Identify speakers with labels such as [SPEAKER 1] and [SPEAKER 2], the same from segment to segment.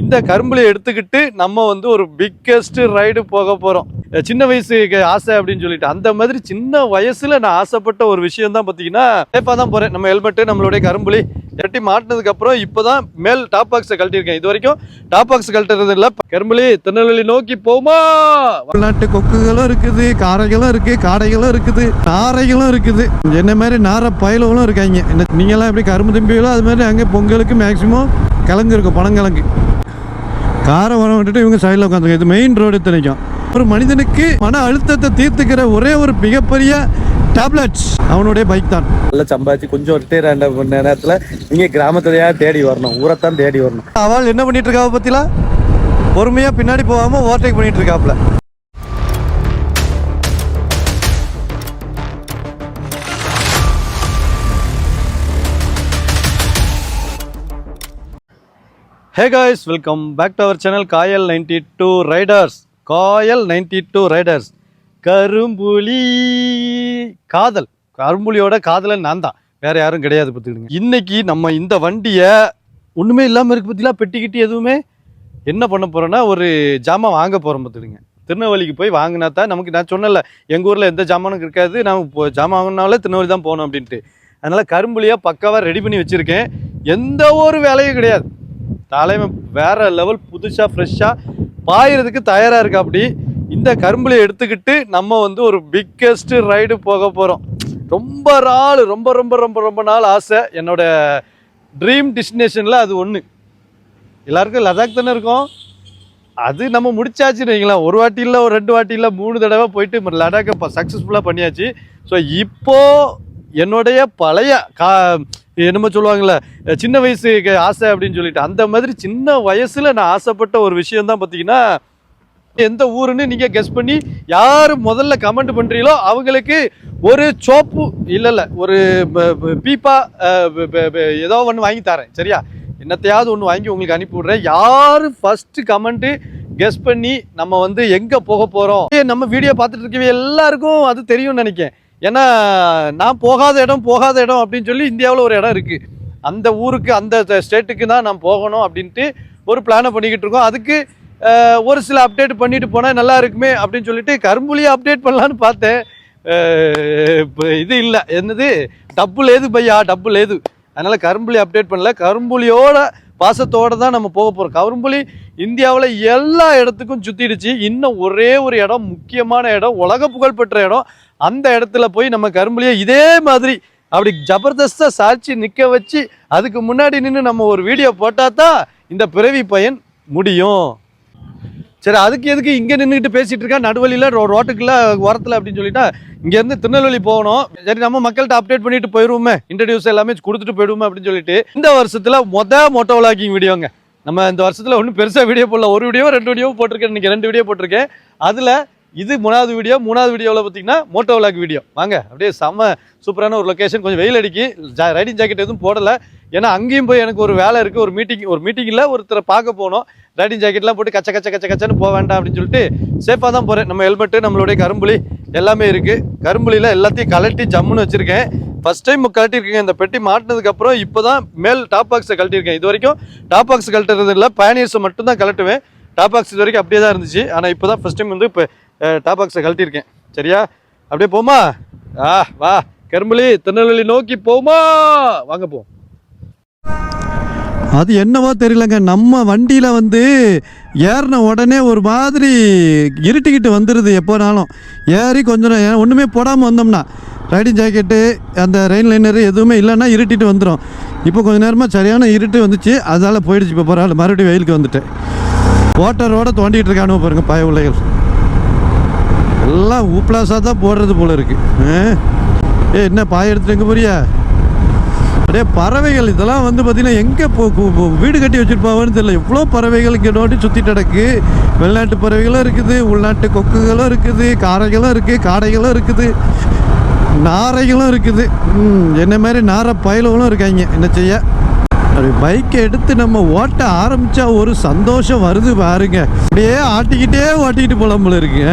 [SPEAKER 1] இந்த கரும்புல எடுத்துக்கிட்டு நம்ம வந்து ஒரு பிக்கெஸ்ட் ரைடு போக போகிறோம் சின்ன வயசுக்கு ஆசை அப்படின்னு சொல்லிட்டு அந்த மாதிரி சின்ன வயசுல நான் ஆசைப்பட்ட ஒரு விஷயம் தான் பார்த்தீங்கன்னா சேஃபாக தான் போகிறேன் நம்ம ஹெல்மெட்டு நம்மளுடைய கரும்புலி எட்டி மாட்டினதுக்கு அப்புறம் இப்போதான் மேல் டாப் பாக்ஸை கழட்டியிருக்கேன். இது வரைக்கும் டாப் பாக்ஸ் கழட்டுறது இல்லை. கரும்புலி திருநெல்வேலி நோக்கி போமா. உள்நாட்டு கொக்குகளும் இருக்குது காரைகளும் இருக்கு காடைகளும் இருக்குது நாரைகளும் இருக்குது. என்ன மாதிரி நார பயலுகளும் இருக்காங்க. என்ன நீங்களாம் எப்படி கரும்பு தம்பிகளோ அது மாதிரி அங்கே பொங்கலுக்கு மேக்சிமம் கிழங்கு இருக்கும் பழங்கிழங்கு காரை வர விட்டுட்டு இவங்க சைடில் உட்காந்துங்க இது மெயின் ரோடு இத்தனைக்கும் ஒரு மனிதனுக்கு மன அழுத்தத்தை தீர்த்துக்கிற ஒரே ஒரு மிகப்பெரிய டேப்லெட்ஸ் அவனுடைய பைக் தான்.
[SPEAKER 2] நல்லா சம்பாதிச்சு கொஞ்சம் ரிட்டையர் ஆன நேரத்தில் நீங்கள் கிராமத்துலையா தேடி வரணும். ஊரைத்தான் தேடி வரணும்.
[SPEAKER 1] அவள் என்ன பண்ணிட்டு இருக்காவ பத்திலா? பொறுமையா பின்னாடி போகாம ஓவர்டேக் பண்ணிட்டு இருக்காப்ல hey guys welcome back to our channel Kayal ninety two riders Kayal ninety two riders கரும்புலி. காதல். கரும்புலியோட காதலன் நான் தான். வேற யாரும் கிடையாது பார்த்துக்கிடுங்க. இன்னைக்கு நம்ம இந்த வண்டியை ஒன்றுமே இல்லாமல் இருக்கு பற்றிலாம் பெட்டிக்கிட்டு எதுவுமே? என்ன பண்ண போகிறோன்னா ஒரு ஜாமான் வாங்க போகிறோம் பார்த்துடுங்க திருநெல்வேலிக்கு போய் வாங்கினா தான் நமக்கு நான் சொன்னல எங்கள் ஊரில் எந்த ஜாமானும் இருக்காது. நான் இப்போ ஜாமான் வாங்கினாலே திருநெல்வேலி தான் போகணும் அப்படின்ட்டு. அதனால் கரும்புலியாக பக்காவாக ரெடி பண்ணி வச்சுருக்கேன். எந்த ஒரு வேலையும் கிடையாது. தலைமை வேற லெவல் புதுசாக ஃப்ரெஷ்ஷாக பாயிறதுக்கு தயாராக இருக்கு அப்படி. இந்த கரும்புலியை எடுத்துக்கிட்டு நம்ம வந்து ஒரு பிக்கெஸ்ட் ரைடு போக போகிறோம் ரொம்ப நாள் ரொம்ப ரொம்ப ரொம்ப ரொம்ப நாள் ஆசை. என்னோட ட்ரீம் டெஸ்டினேஷனில் அது ஒன்று எல்லாருக்கும் லடாக் தானே இருக்கும்? அது நம்ம முடிச்சாச்சுன்னு வைங்களேன். ஒரு வாட்டி இல்லை ஒரு ரெண்டு வாட்டி இல்லை மூணு தடவை போயிட்டு லடாக்கை சக்ஸஸ்ஃபுல்லாக பண்ணியாச்சு. ஸோ இப்போது என்னுடைய பழைய கா என்னமோ சொல்லுவாங்கள்ல சின்ன வயசு ஆசை அப்படின்னு சொல்லிட்டு அந்த மாதிரி சின்ன வயசில் நான் ஆசைப்பட்ட ஒரு விஷயம் தான் பார்த்தீங்கன்னா எந்த ஊருன்னு நீங்கள் கெஸ் பண்ணி யார் முதல்ல கமெண்ட் பண்ணுறீங்களோ அவங்களுக்கு ஒரு சோப்பு இல்லை இல்லை ஒரு ப- பீப்பா ஏதோ ஒன்று வாங்கி தரேன் சரியா? என்னத்தையாவது ஒன்று வாங்கி உங்களுக்கு அனுப்பி விட்றேன் யார் ஃபஸ்ட்டு கமெண்ட்டு கெஸ் பண்ணி நம்ம வந்து எங்கே போக போகிறோம் நம்ம வீடியோ பார்த்துட்டு இருக்கவே எல்லாருக்கும் அது தெரியும்னு நினைக்கிறேன். ஏன்னா நான் போகாத இடம் போகாத இடம் அப்படின்னு சொல்லி இந்தியாவில் ஒரு இடம் இருக்குது அந்த ஊருக்கு அந்த ஸ்டேட்டுக்கு தான் நான் போகணும் அப்படின்ட்டு ஒரு பிளானை பண்ணிக்கிட்டு இருக்கோம். அதுக்கு ஒரு சில அப்டேட் பண்ணிட்டு போனால் நல்லா இருக்குமே அப்படின்னு சொல்லிட்டு கரும்புலியை அப்டேட் பண்ணலான்னு பார்த்தேன். இப்போ இது இல்லை. என்னது? டப்பு லேது பையா? டப்பு லேது. அதனால் கரும்புலி அப்டேட் பண்ணல. கரும்புலியோட பாசத்தோடு தான் நம்ம போக போகிறோம் கரும்புலி இந்தியாவில் எல்லா இடத்துக்கும் சுற்றிடுச்சு இன்னும் ஒரே ஒரு இடம் முக்கியமான இடம் உலக புகழ்பெற்ற இடம் அந்த இடத்துல போய் நம்ம கரும்புலியை இதே மாதிரி அப்படி ஜபர்தஸ்தாக சாட்சி நிற்க வச்சு அதுக்கு முன்னாடி நின்று நம்ம ஒரு வீடியோ போட்டால் தான் இந்த பிறவி பயன் முடியும். சரி அதுக்கு எதுக்கு இங்கே நின்றுட்டு பேசிகிட்டு இருக்கா? நடுவழியில் ரோ ரோட்டுக்குள்ள ஓரத்தில் அப்படின்னு சொல்லிட்டா இங்கேருந்து திருநெல்வேலி போகணும். சரி நம்ம மக்கள்கிட்ட அப்டேட் பண்ணிட்டு போயிடுவோமே இன்ட்ரடியூஸ் எல்லாமே கொடுத்துட்டு போயிடுவோமே அப்படின்னு சொல்லிட்டு இந்த வருஷத்தில் மொத மோட்டோ விளாக்கிங் வீடியோங்க நம்ம இந்த வருஷத்தில் ஒன்றும் பெருசாக வீடியோ போடல. ஒரு வீடியோ ரெண்டு வீடியோ போட்டிருக்கேன். இன்னைக்கு ரெண்டு வீடியோ போட்டிருக்கேன். அதில் இது மூணாவது வீடியோ மூணாவது வீடியோவில் பார்த்தீங்கன்னா மோட்டோ விளாக் வீடியோ வாங்க அப்படியே செம்ம சூப்பரான ஒரு லொக்கேஷன் கொஞ்சம் வெயில் அடிக்கி. ஜா ரைடிங் ஜாக்கெட் எதுவும் போடலை. ஏன்னா அங்கேயும் போய் எனக்கு ஒரு வேலை இருக்குது ஒரு மீட்டிங் ஒரு மீட்டிங்கில் ஒருத்தரை பார்க்க போகணும் ரைடிங் ஜாக்கெட்லாம் போட்டு கச்ச கச்ச கச்ச கச்சன்னு போக வேண்டாம் அப்படின்னு சொல்லிட்டு சேஃபாக தான் போகிறேன் நம்ம ஹெல்மெட்டு நம்மளுடைய கரும்புலி எல்லாமே இருக்குது கரும்புலியில் எல்லாத்தையும் கலட்டி ஜம்முன்னு வச்சுருக்கேன். ஃபர்ஸ்ட் டைம் கழட்டியிருக்கேன் இந்த பெட்டி மாட்டினதுக்கப்புறம் இப்போ தான் மேல் டாப் பாக்ஸை கழட்டியிருக்கேன். இது வரைக்கும் டாப் பாக்ஸ் கழட்டுறது இல்லை பேனியர்ஸை மட்டும் தான் கழட்டுவேன். டாப் பாக்ஸ் இது வரைக்கும் அப்படியே தான் இருந்துச்சு. ஆனால் இப்போ தான் ஃபஸ்ட் டைம் வந்து இப்போ டாப் பாக்ஸை கழட்டியிருக்கேன். சரியா? அப்படியே போமா? ஆ வா. கரும்புலி திருநெல்வேலி நோக்கி போமா. வாங்க போ. அது என்னவோ தெரியலங்க. நம்ம வண்டியில் வந்து ஏறின உடனே ஒரு மாதிரி இருட்டிக்கிட்டு வந்துடுது எப்போனாலும். ஏறி கொஞ்சம் நேரம் ஒன்றுமே போடாமல் வந்தோம்னா ரைடிங் ஜாக்கெட்டு அந்த ரெயின் லைனர் எதுவுமே இல்லைன்னா இருட்டிட்டு வந்துடும் இப்போ கொஞ்ச நேரமாக சரியான இருட்டு வந்துச்சு. அதால் போயிடுச்சு இப்போ பரவாயில்ல. மறுபடியும் வெயிலுக்கு வந்துட்டு வாட்டரோட தோண்டிகிட்டு இருக்கானு பாருங்கள் பய பிள்ளைகள் எல்லாம் ஊப்ளாஸாக தான் போடுறது போல இருக்குது ஆ? என்ன பாய எடுத்துட்டு எங்கே போறியா? அப்படியே பறவைகள் இதெல்லாம் வந்து பார்த்திங்கன்னா எங்கே போ வீடு கட்டி வச்சுருப்பாங்கன்னு தெரியல. எவ்வளோ பறவைகள் இங்கே நோட்டி சுற்றி கிடக்கு. வெளிநாட்டு பறவைகளும் இருக்குது உள்நாட்டு கொக்குகளும் இருக்குது காரைகளும் இருக்குது காடைகளும் இருக்குது நாரைகளும் இருக்குது. என்ன மாதிரி நாரை பயலவங்களும் இருக்காங்க. என்ன செய்ய? அப்படி பைக்கை எடுத்து நம்ம ஓட்ட ஆரம்பித்தா ஒரு சந்தோஷம் வருது பாருங்க. அப்படியே ஆட்டிக்கிட்டே ஓட்டிக்கிட்டு போகலாம் போல இருக்கு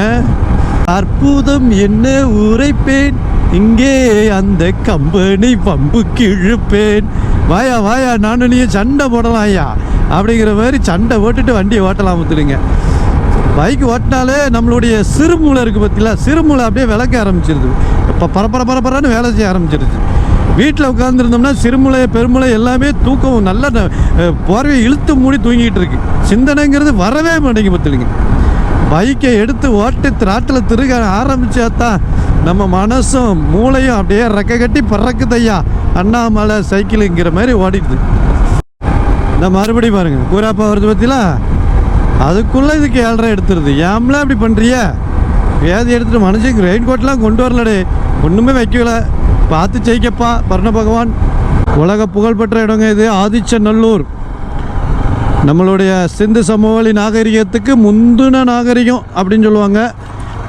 [SPEAKER 1] அற்புதம் என்ன உரைப்பேன்? இங்கே அந்த கம்பெனி பம்பு இழுப்பேன் வாயா வாயா நானும் நீ சண்டை போடலாம் ஐயா. அப்படிங்கிற மாதிரி சண்டை போட்டுட்டு வண்டியை ஓட்டலாம் முத்துடுங்க பைக் ஓட்டினாலே நம்மளுடைய சிறுமூளை இருக்குது பார்த்தீங்களா சிறுமூளை அப்படியே விளக்க ஆரம்பிச்சிருது. இப்போ பரபர பரபரன்னு வேலை செய்ய ஆரம்பிச்சிருச்சு. வீட்டில் உட்காந்துருந்தோம்னா சிறுமுளை பெருமுளை எல்லாமே தூக்கம் நல்ல போர்வையை இழுத்து மூடி தூங்கிட்டு இருக்கு. சிந்தனைங்கிறது வரவே மாட்டேங்க பார்த்துடுங்க பைக்கை எடுத்து ஓட்டி திராட்டில் திருக ஆரம்பிச்சாதான் நம்ம மனசும் மூளையும் அப்படியே ரெக்க கட்டி பறக்குதையா. அண்ணாமலை சைக்கிளுங்கிற மாதிரி ஓடிடுது. இந்த மறுபடியும் பாருங்க கூறாப்பா வருது பத்திலா அதுக்குள்ளே இதுக்கு ஏழரை எடுத்துருது. ஏம்லாம் இப்படி பண்ணுறிய வேதி எடுத்துட்டு மனுஷனுக்கு ரெயின் கோட்லாம் கொண்டு வரலடே. ஒன்றுமே வைக்கல. பார்த்து ஜெயிக்கப்பா பரண பகவான். உலக புகழ்பெற்ற இடங்க இது ஆதிச்சநல்லூர். நம்மளுடைய சிந்து சமவெளி நாகரிகத்துக்கு முந்தின நாகரிகம் அப்படின்னு சொல்லுவாங்க.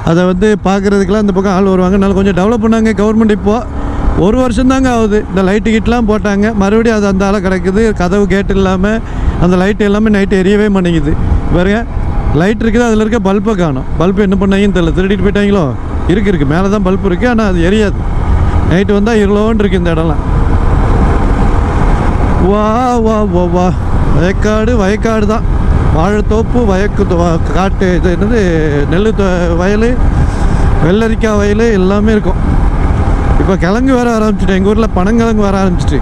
[SPEAKER 1] அதை வந்து பார்க்குறதுக்கெல்லாம் இந்த பக்கம் ஆள் வருவாங்க. நல்லா கொஞ்சம் டெவலப் பண்ணாங்க கவர்மெண்ட் இப்போது ஒரு வருஷம் தாங்க ஆகுது. இந்த லைட்டு கிட்டலாம் போட்டாங்க. மறுபடியும் அது அந்த ஆளை கிடக்குது. கதவு கேட்டு இல்லாமல் அந்த லைட் எல்லாமே நைட்டு எரியவே மாட்டேங்குது. பாருங்க. லைட் இருக்குது. அதில் இருக்க பல்பை காணும். பல்பு என்ன பண்ணாங்கன்னு தெரியல. திருடிட்டு போயிட்டாங்களோ? இருக்கு இருக்குது மேலே தான் பல்ப் இருக்குது ஆனால் அது எரியாது. நைட்டு வந்தால் இருளோன்னு இருக்குது இந்த இடம்லாம். வா வா வா வா. வயக்காடு வயக்காடு தான். வாழைத்தோப்பு வயக்கு காட்டு இது என்னது நெல் வயல் வெள்ளரிக்காய் வயல் எல்லாமே இருக்கும். இப்போ கிழங்கு வர ஆரம்பிச்சிட்டு எங்கள் ஊரில் பனங்கிழங்கு வர ஆரம்பிச்சிட்டு.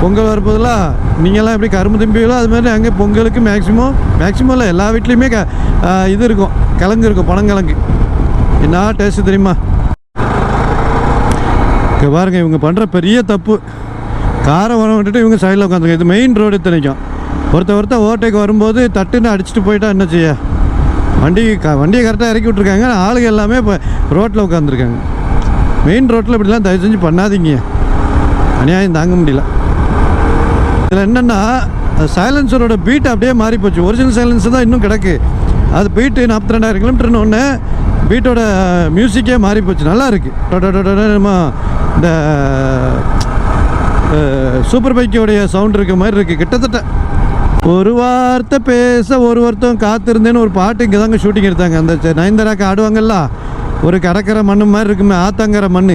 [SPEAKER 1] பொங்கல் வரப்போதெல்லாம் நீங்கள்லாம் எப்படி கரும்பு திம்பிகளோ அது மாதிரி அங்கே பொங்கலுக்கு மேக்ஸிமம் மேக்ஸிமம் இல்லை எல்லா வீட்லேயுமே க இது இருக்கும். கிழங்கு இருக்கும் பனங்கிழங்கு. என்ன டேஸ்ட்டு தெரியுமா? இங்க பாருங்க இவங்க பண்ணுற பெரிய தப்பு. காரை வர விட்டுட்டு இவங்க சைடில் உட்காந்துருங்க இது மெயின் ரோடு இத்தனைக்கும். ஒருத்த ஒருத்த ஓவர்டேக் வரும்போது தட்டுன்னு அடிச்சுட்டு போயிட்டா என்ன செய்ய? வண்டி க வண்டியை கரெக்டாக இறக்கி விட்ருக்காங்க ஆளுங்க எல்லாமே இப்போ ரோட்டில் உட்காந்துருக்காங்க மெயின் ரோட்டில் இப்படிலாம் தயவு செஞ்சு பண்ணாதீங்க. அநியாயம் தாங்க முடியல. இதில் என்னென்னா சைலன்சரோட பீட் அப்படியே மாறி போச்சு ஒரிஜினல் சைலன்ஸ் தான் இன்னும் கிடக்கு. அது பீட்டு நாற்பத்தி ரெண்டாயிரம் கிலோமீட்டர்னு ஒன்று பீட்டோட மியூசிக்கே மாறி போச்சு நல்லா இருக்குது நம்ம இந்த சூப்பர் பைக்கோடைய சவுண்ட் இருக்க மாதிரி இருக்குது கிட்டத்தட்ட ஒரு வார்த்தை பேச ஒரு ஒருத்தவங்க காத்திருந்தேன்னு ஒரு பாட்டு இங்கே தாங்க ஷூட்டிங் எடுத்தாங்க. அந்த ச- நயன்தாராக்கு ஆடுவாங்கல்ல ஒரு கடற்கரை மண்ணு மாதிரி இருக்குமே ஆத்தங்கரை மண்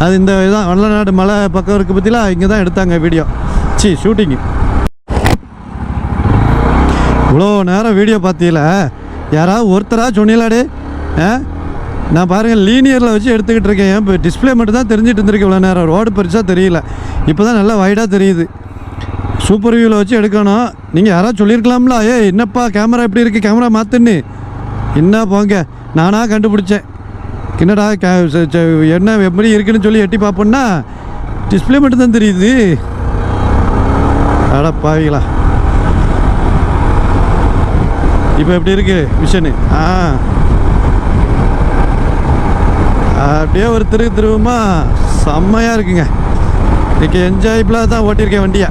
[SPEAKER 1] அது இந்த இதான் வல்லநாடு மலை பக்கம் இருக்க பற்றிலாம் இங்கே தான் எடுத்தாங்க வீடியோ சி ஷூட்டிங்கு இவ்வளோ நேரம் வீடியோ பார்த்தீங்கள யாராவது ஒருத்தராக சொன்னீங்களாடே? ஆ? நான் பாருங்கள் லீனியரில் வச்சு எடுத்துக்கிட்டு இருக்கேன். இப்போ டிஸ்பிளே மட்டும் தான் தெரிஞ்சிட்டு இருந்திருக்கு இவ்வளோ நேரம். ரோடு பெருசாக தெரியல. இப்போ தான் நல்லா வைடாக தெரியுது. சூப்பர் வியூவில் வச்சு எடுக்கணும். நீங்கள் யாராவது சொல்லியிருக்கலாம்ல? ஏய் என்னப்பா கேமரா எப்படி இருக்குது கேமரா மாற்றுன்னு என்ன போங்க? நானாக கண்டுபிடிச்சேன். என்னடா கே என்ன எப்படி இருக்குன்னு சொல்லி எட்டி பார்ப்போன்னா டிஸ்பிளே மட்டும்தான் தெரியுது. அட பாவிங்களா இப்போ எப்படி இருக்கு? விஷனு ஆ. அப்படியே ஒரு திரு திருவமாக செம்மையாக இருக்குங்க. இன்றைக்கி என்ஜாயபிளாக தான் ஓட்டியிருக்கேன் வண்டியை.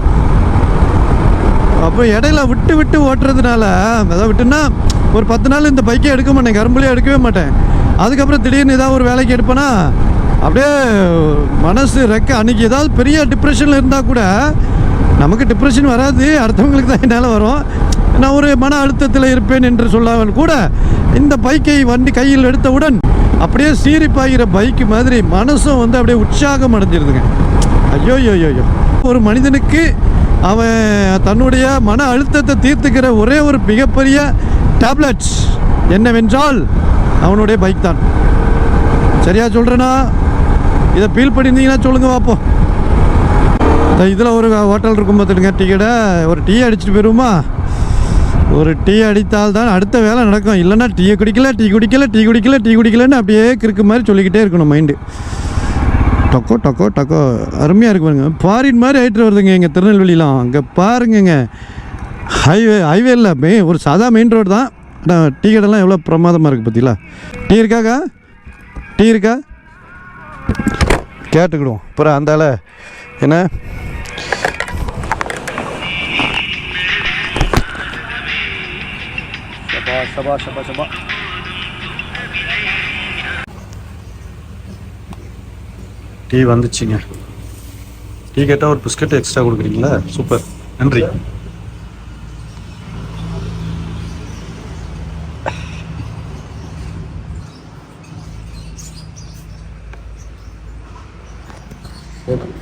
[SPEAKER 1] அப்போ இடையில விட்டு விட்டு ஓட்டுறதுனால அதாவது விட்டுன்னா ஒரு பத்து நாள் இந்த பைக்கே எடுக்க மாட்டேன் கரும்புலேயே எடுக்கவே மாட்டேன். அதுக்கப்புறம் திடீர்னு ஏதாவது ஒரு வேலைக்கு எடுப்பேனா அப்படியே மனசு ரெக்க அன்னைக்கு ஏதாவது பெரிய டிப்ரெஷனில் இருந்தால் கூட நமக்கு டிப்ரெஷன் வராது அடுத்தவங்களுக்கு தான் என்னால் வரும். நான் ஒரு மன அழுத்தத்தில் இருப்பேன் என்று சொல்லாமல் கூட இந்த பைக்கை வண்டி கையில் எடுத்தவுடன் அப்படியே சீரிப்பாகிற பைக்கு மாதிரி மனசும் வந்து அப்படியே உற்சாகம் அடைஞ்சிருதுங்க. ஐயோ ஐயோ, ஐயோ. ஒரு மனிதனுக்கு அவன் தன்னுடைய மன அழுத்தத்தை தீர்த்துக்கிற ஒரே ஒரு மிகப்பெரிய டேப்லெட் என்னவென்றால் அவனுடைய பைக் தான். சரியா சொல்கிறேன்னா இதை ஃபீல் பண்ணியிருந்தீங்கன்னா சொல்லுங்க பார்ப்போம் இதில் ஒரு ஹோட்டல் இருக்கும் பார்த்துடுங்க டீ கடை ஒரு டீ அடிச்சுட்டு போயிருமா ஒரு டீ அடித்தால் தான் அடுத்த வேலை நடக்கும். இல்லைன்னா டீயை குடிக்கல டீ குடிக்கல டீ குடிக்கல டீ குடிக்கலன்னு அப்படியே கிறுக்கு மாதிரி சொல்லிக்கிட்டே இருக்கணும் மைண்டு டக்கோ டக்கோ டக்கோ. அருமையாக இருக்கு பாருங்க. ஃபாரின் மாதிரி ஆகிட்டு வருதுங்க எங்கள் திருநெல்வேலிலாம். அங்கே பாருங்கங்க. ஹைவே ஹைவே இல்லை மெயின் ஒரு சாதா மெயின் ரோடு தான். ஆனால் டீ கடைலாம் எவ்வளோ பிரமாதமாக இருக்குது பார்த்தீங்களா டீ இருக்காக்கா டீ இருக்கா? கேட்டுக்கிடுவோம். அப்புறம் அந்தால என்ன?
[SPEAKER 2] சபா சபா சபா சபா.
[SPEAKER 1] டீ வந்துச்சுங்க. டீ கேட்டால் ஒரு பிஸ்கட் எக்ஸ்ட்ரா கொடுக்குறீங்களா? சூப்பர். நன்றி.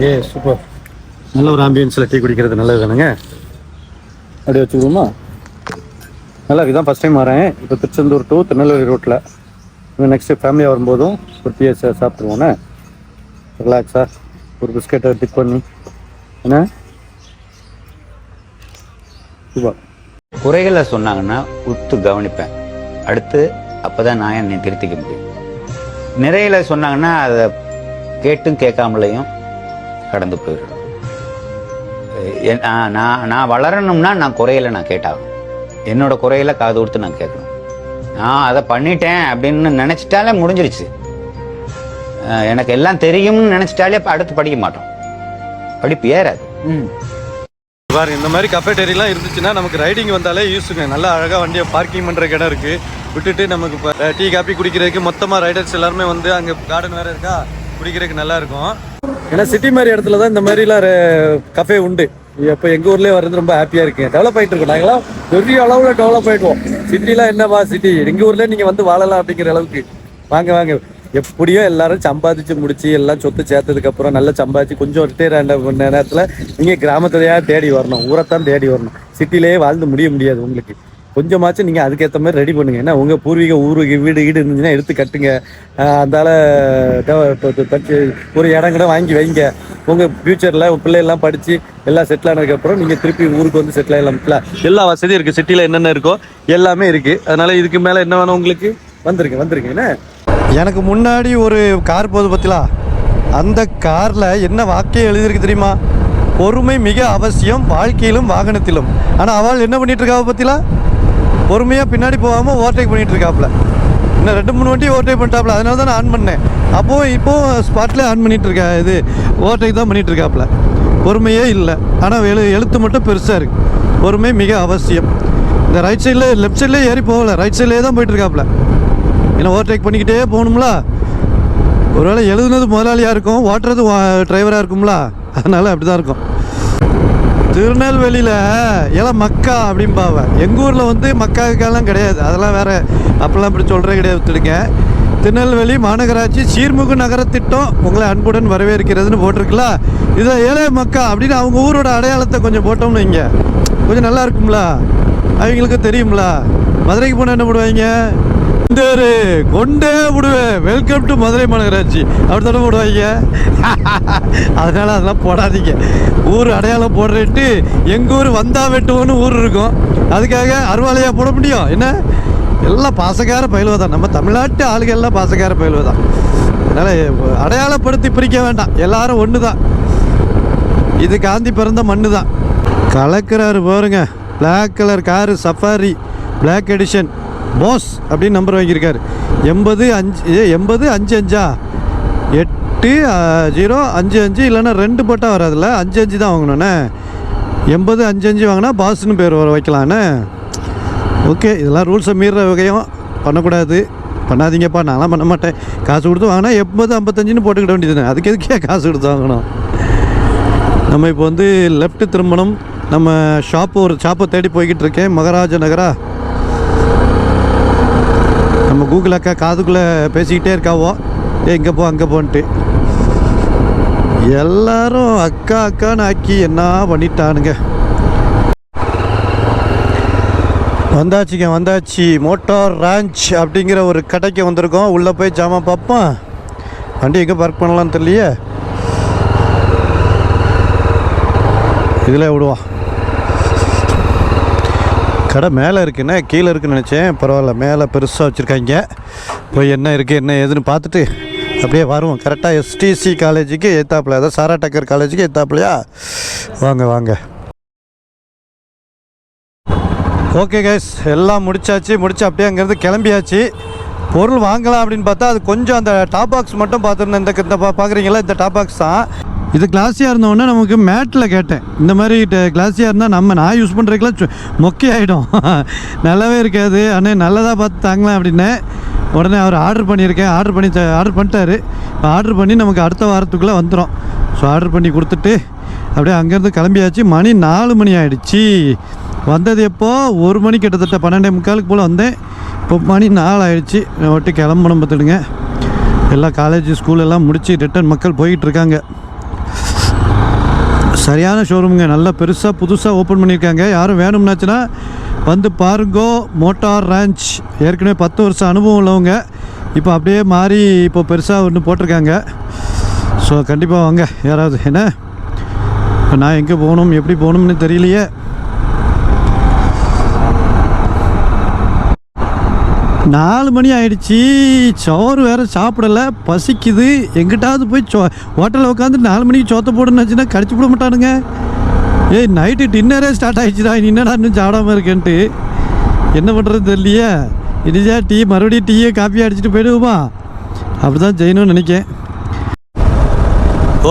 [SPEAKER 2] ஏ சூப்பர்.
[SPEAKER 1] நல்ல ஒரு ஆம்பியன்ஸில் டீ குடிக்கிறது நல்லது தானுங்க அப்படியே வச்சுக்குவோமா நல்லா இருக்கு. தான் ஃபஸ்ட் டைம் வரேன். இப்போ திருச்செந்தூர் டு திருநெல்வேலி ரோட்டில் நெக்ஸ்ட்டு ஃபேமிலியாக வரும்போதும் ஒரு டீயை சாப்பிட்ருவோண்ணே ரிலாக்ஸாக ஒரு பிஸ்கெட்டை டிக் பண்ணி. என்ன?
[SPEAKER 3] குறைகளை சொன்னாங்கன்னா உத்து கவனிப்பேன். அடுத்து அப்பதான் நான் என்னை திருத்திக்க முடியும். நிறையில சொன்னாங்கன்னா அதை கேட்டும் கேட்காமலையும் கடந்து போயிடும். நான் நான் வளரணும்னா நான் குறையில நான் கேட்டாகணும். என்னோட குறையில காது கொடுத்து நான் கேட்கணும். நான் அதை பண்ணிட்டேன் அப்படின்னு நினைச்சிட்டாலே முடிஞ்சிருச்சு. எனக்கு எல்லாம் தெரியும்னு நினைச்சிட்டாலே அடுத்து படிக்க மாட்டோம். படிப்பு ஏறாது.
[SPEAKER 1] பாருங்க இந்த மாதிரி கஃபேட்டேரியெலாம் இருந்துச்சுன்னா நமக்கு ரைடிங் வந்தாலே யூஸுங்க நல்லா அழகாக வண்டியை பார்க்கிங் பண்ணுற இடம் இருக்குது விட்டுட்டு நமக்கு இப்போ டீ காப்பி குடிக்கிறதுக்கு மொத்தமாக ரைடர்ஸ் எல்லாருமே வந்து அங்கே கார்டன் வேறு இருக்கா? குடிக்கிறதுக்கு நல்லா இருக்கும். ஏன்னா சிட்டி மாதிரி இடத்துல தான் இந்த மாதிரிலாம் கஃபே உண்டு. இப்போ எங்கள் ஊர்லேயே வர்றது ரொம்ப ஹாப்பியாக இருக்குங்க டெவலப் ஆகிட்டு இருக்கோம். நாங்களாம் பெரிய அளவில் டெவலப் ஆகிடுவோம் சிட்டிலாம் என்னவா சிட்டி எங்கள் ஊர்லேயே நீங்கள் வந்து வாழலாம் அப்படிங்கிற அளவுக்கு. வாங்க வாங்க. எப்படியோ எல்லாரும் சம்பாதிச்சு முடிச்சு எல்லாம் சொத்து சேர்த்ததுக்கு அப்புறம் நல்லா சம்பாதிச்சு கொஞ்சம் ரிட்டையர் ஆன நேரத்துல நீங்க கிராமத்தையா தேடி வரணும் ஊரைத்தான் தேடி வரணும். சிட்டிலேயே வாழ்ந்து முடிய முடியாது உங்களுக்கு. கொஞ்சமாச்சும் நீங்க அதுக்கேற்ற மாதிரி ரெடி பண்ணுங்க. ஏன்னா உங்க பூர்வீக ஊரு வீடு வீடு இருந்துச்சுன்னா எடுத்து கட்டுங்க. ஆஹ் அந்தால தச்சு ஒரு இடம் கூட வாங்கி வைங்க. உங்க ஃபியூச்சர்ல உங்க பிள்ளைகள்லாம் படிச்சு எல்லாம் செட்டில் ஆனதுக்கு அப்புறம் நீங்க திருப்பி ஊருக்கு வந்து செட்டில் ஆகலாம்ல எல்லா வசதியும் இருக்கு. சிட்டியில் என்னென்ன இருக்கோ எல்லாமே இருக்கு. அதனால இதுக்கு மேல என்ன வேணும் உங்களுக்கு? வந்துருங்க வந்துருங்க. என்ன? எனக்கு முன்னாடி ஒரு கார் போகுது பத்திலா? அந்த காரில் என்ன வாக்கியம் எழுதியிருக்கு தெரியுமா? பொறுமை மிக அவசியம் வாழ்க்கையிலும் வாகனத்திலும். ஆனால் அவள் என்ன பண்ணிட்டு இருக்கா பத்திலா? பொறுமையாக பின்னாடி போகாமல் ஓவர்டேக் பண்ணிகிட்டு இருக்காப்புல இன்னும் ரெண்டு மூணு வாட்டி ஓவர்டேக் பண்ணிட்டாப்புல அதனால தான் நான் ஆன் பண்ணேன். அப்போது இப்போது ஸ்பாட்லேயே ஆன் பண்ணிட்டு இருக்கா இது ஓவர்டேக் தான் பண்ணிட்டு இருக்காப்புல பொறுமையே இல்லை. ஆனால் எழு எழுத்து மட்டும் பெருசாக இருக்குது பொறுமை மிக அவசியம். இந்த ரைட் சைடில் லெஃப்ட் சைட்லேயே ஏறி போகலை. ரைட் சைட்லேயே தான் போயிட்டுருக்காப்புல ஏன்னா ஓவர்டேக் பண்ணிக்கிட்டே போகணும்ல? ஒருவேளை எழுதுனது முதலாளியாக இருக்கும் ஓட்டுறது டிரைவராக இருக்கும்ல? அதனால அப்படி தான் இருக்கும். திருநெல்வேலியில் எல்லாம் மக்கா அப்படிம்பாவ. எங்கள் ஊரில் வந்து மக்காவுக்கெல்லாம் கிடையாது. அதெல்லாம் வேறு அப்போல்லாம் இப்படி சொல்கிறே கிடையாது விட்டுடுங்க திருநெல்வேலி மாநகராட்சி சீர்மிகு நகர திட்டம் உங்களை அன்புடன் வரவேற்கிறதுன்னு போட்டிருக்குல்ல? இதை ஏழை மக்கா அப்படின்னு அவங்க ஊரோட அடையாளத்தை கொஞ்சம் போட்டோம்னு வைங்க. கொஞ்சம் நல்லா இருக்கும்ல? அவங்களுக்கு தெரியும்ல? மதுரைக்கு போனால் என்ன பண்ணுவாங்க இந்த ஒரு கொண்டே விடுவேன். வெல்கம் டு மதுரை மாநகராட்சி. அப்படி தானே போடுவாங்க? அதனால அதெல்லாம் போடாதீங்க. ஊர் அடையாளம் போடுறேன்ட்டு எங்கள் ஊர் வந்தா வெட்டுவோன்னு ஊர் இருக்கும். அதுக்காக அருவாளையாக போட முடியும். என்ன? எல்லாம் பாசக்கார பயிலுவை தான். நம்ம தமிழ்நாட்டு ஆளுகள் எல்லாம் பாசக்கார பயிலுவை தான். அதனால் அடையாளப்படுத்தி பிரிக்க வேண்டாம். எல்லாரும் ஒன்று தான் இது காந்தி பிறந்த மண்ணு தான். கலக்கிறாரு பாருங்க. Black colour car Safari black edition boss அப்படின்னு நம்பர் வாங்கியிருக்காரு. எண்பது அஞ்சு ஏ, எண்பது அஞ்சு அஞ்சா? எட்டு ஜீரோ அஞ்சு அஞ்சு இல்லைன்னா ரெண்டு போட்டால் வராதுல்ல? அஞ்சு அஞ்சு தான் வாங்கணுண்ணே எண்பது அஞ்சு அஞ்சு வாங்கினா பாஸ்னு பேர் வர வைக்கலாண்ணே ஓகே இதெல்லாம் ரூல்ஸை மீறுற வகையும் பண்ணக்கூடாது. பண்ணாதீங்கப்பா நான்லாம் பண்ண மாட்டேன். காசு கொடுத்து வாங்கினா எண்பது ஐம்பத்தஞ்சுன்னு போட்டுக்கிட வேண்டியதுண்ணே அதுக்கு எதுக்கே காசு கொடுத்து வாங்கணும்? நம்ம இப்போ வந்து லெஃப்ட் திரும்பணும். நம்ம ஷாப்பு ஒரு ஷாப்பை தேடி போய்கிட்டு இருக்கேன். மகராஜ நகரா கூகுள் அக்கா காதுக்குள்ளே பேசிக்கிட்டே இருக்காவோ? ஏ இங்கே போ அங்கே போன்ட்டு. எல்லாரும் அக்கா அக்கான்னு ஆக்கி என்ன பண்ணிட்டானுங்க? வந்தாச்சுங்க வந்தாச்சு. மோட்டார் ராஞ்ச் அப்படிங்கிற ஒரு கடைக்கு வந்திருக்கோம். உள்ளே போய் ஜாமான் பார்ப்போம். வண்டி எங்கே பார்க் பண்ணலான்னு தெரியலையே? இதில் விடுவான் கடை மேலே இருக்குண்ணே கீழே இருக்குன்னு நினச்சேன். பரவாயில்ல மேலே பெருசாக வச்சுருக்காங்க. போய் என்ன இருக்குது என்ன ஏதுன்னு பார்த்துட்டு அப்படியே வருவோம். கரெக்டாக எஸ்டிசி காலேஜுக்கு ஏத்தாப்பில் அதாவது சாரா டக்கர் காலேஜுக்கு ஏத்தாப்பிலையா? வாங்க வாங்க. ஓகே கைஸ் எல்லாம் முடிச்சாச்சு. முடிச்சு அப்படியே அங்கேருந்து கிளம்பியாச்சு. பொருள் வாங்கலாம் அப்படின்னு பார்த்தா அது கொஞ்சம் அந்த டாப் பாக்ஸ் மட்டும் பார்த்துருந்தேன். இந்த இந்த பா பார்க்குறீங்களா இந்த டாப் பாக்ஸ் தான். இது கிளாஸியாக இருந்தோடனே நமக்கு மேட்டில் கேட்டேன். இந்த மாதிரி கிளாஸியாக இருந்தால் நம்ம நான் யூஸ் பண்ணுறதுக்கெலாம் மொக்கை ஆகிடும் நல்லாவே இருக்காது. அண்ணே நல்லதாக பார்த்து தாங்கலாம் அப்படின்னு உடனே அவர் ஆர்டர் பண்ணியிருக்கேன். ஆர்டர் பண்ணி ஆர்டர் பண்ணிட்டாரு. ஆர்டர் பண்ணி நமக்கு அடுத்த வாரத்துக்குள்ளே வந்துடும் ஸோ ஆர்டர் பண்ணி கொடுத்துட்டு அப்படியே அங்கேருந்து கிளம்பியாச்சு. மணி நாலு மணி ஆகிடுச்சி வந்தது எப்போது ஒரு மணி கிட்டத்தட்ட பன்னெண்டே முக்காலுக்கு போல் வந்தேன். இப்போ மணி நாலு ஆயிடுச்சு. ஒட்டி கிளம்பணும் பார்த்துடுங்க. எல்லாம் காலேஜ் ஸ்கூல் எல்லாம் முடித்து ரிட்டன் மக்கள் போய்கிட்டு இருக்காங்க. சரியான ஷோரூமுங்க நல்லா பெருசாக புதுசாக ஓப்பன் பண்ணியிருக்காங்க. யாரும் வேணும்னாச்சுன்னா வந்து பாருங்கோ மோட்டார் ரேஞ்ச் ஏற்கனவே பத்து வருஷம் அனுபவம் உள்ளவங்க. இப்போ அப்படியே மாறி இப்போ பெருசாக ஒன்று போட்டிருக்காங்க. ஸோ கண்டிப்பாக வாங்க. யாராவது என்ன? இப்போ நான் எங்கே போகணும் எப்படி போகணும்னு தெரியலையே. நாலு மணி ஆயிடுச்சு. சோறு வேற சாப்பிடல. பசிக்குது. எங்கிட்டாவது போய் சோ ஹோட்டலில் உட்காந்து நாலு மணிக்கு சோத்த வச்சுன்னா கடிச்சு விட மாட்டானுங்க. ஏய் நைட்டு டின்னரே ஸ்டார்ட் ஆயிடுச்சுடா. நீ என்னடா இன்னும் சாப்பிடாம இருக்கேன்ட்டு. என்ன பண்ணுறது தெரியலையே. இனிஜா டீ மறுபடியும் டீயை காஃபியை அடிச்சுட்டு போயிடுவோமா? அப்படி தான் செய்யணும்னு நினைக்கேன்.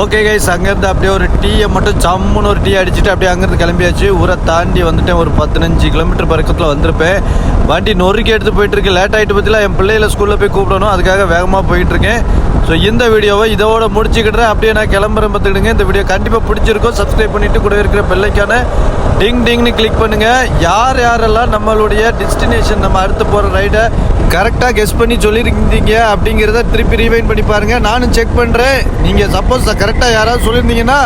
[SPEAKER 1] ஓகே கைஸ் அங்கேருந்து அப்படியே ஒரு டீயை மட்டும் சம்முன்னு ஒரு டீ அடிச்சுட்டு அப்படியே அங்கேருந்து கிளம்பியாச்சு. ஊரை தாண்டி வந்துட்டேன். ஒரு பதினஞ்சு கிலோமீட்டர் பக்கத்தில் வந்திருப்பேன். வண்டி நொறுக்கி எடுத்து போயிட்டு இருக்கு லேட் ஆகிட்டு பற்றிலாம் என் பிள்ளைகளை ஸ்கூலில் போய் கூப்பிடணும். அதுக்காக வேகமாக போயிட்டு இருக்கேன் ஸோ இந்த வீடியோவை இதோட முடிச்சுக்கிட்டுறேன். அப்படியே நான் கிளம்புறேன் பார்த்துக்கிடுங்க. இந்த வீடியோ கண்டிப்பாக பிடிச்சிருக்கும் சப்ஸ்கிரைப் பண்ணிட்டு கூட இருக்கிற பெல்லைக்கான டிங் டிங்னு கிளிக் பண்ணுங்க. யார் யாரெல்லாம் நம்மளுடைய டெஸ்டினேஷன் நம்ம அடுத்து போகிற ரைடை கரெக்டாக கெஸ் பண்ணி சொல்லியிருந்தீங்க அப்படிங்கிறத திருப்பி ரீவைண்ட் பண்ணி பாருங்க. நானும் செக் பண்ணுறேன் நீங்கள் சப்போஸ் கரெக்டாக யாராவது சொல்லியிருந்தீங்கன்னா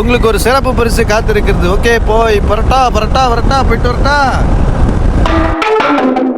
[SPEAKER 1] உங்களுக்கு ஒரு சிறப்பு பரிசு காத்திருக்கிறது. ஓகே போய் பரட்டா பரட்டா வரட்டா போயிட்டு வரட்டா. thank you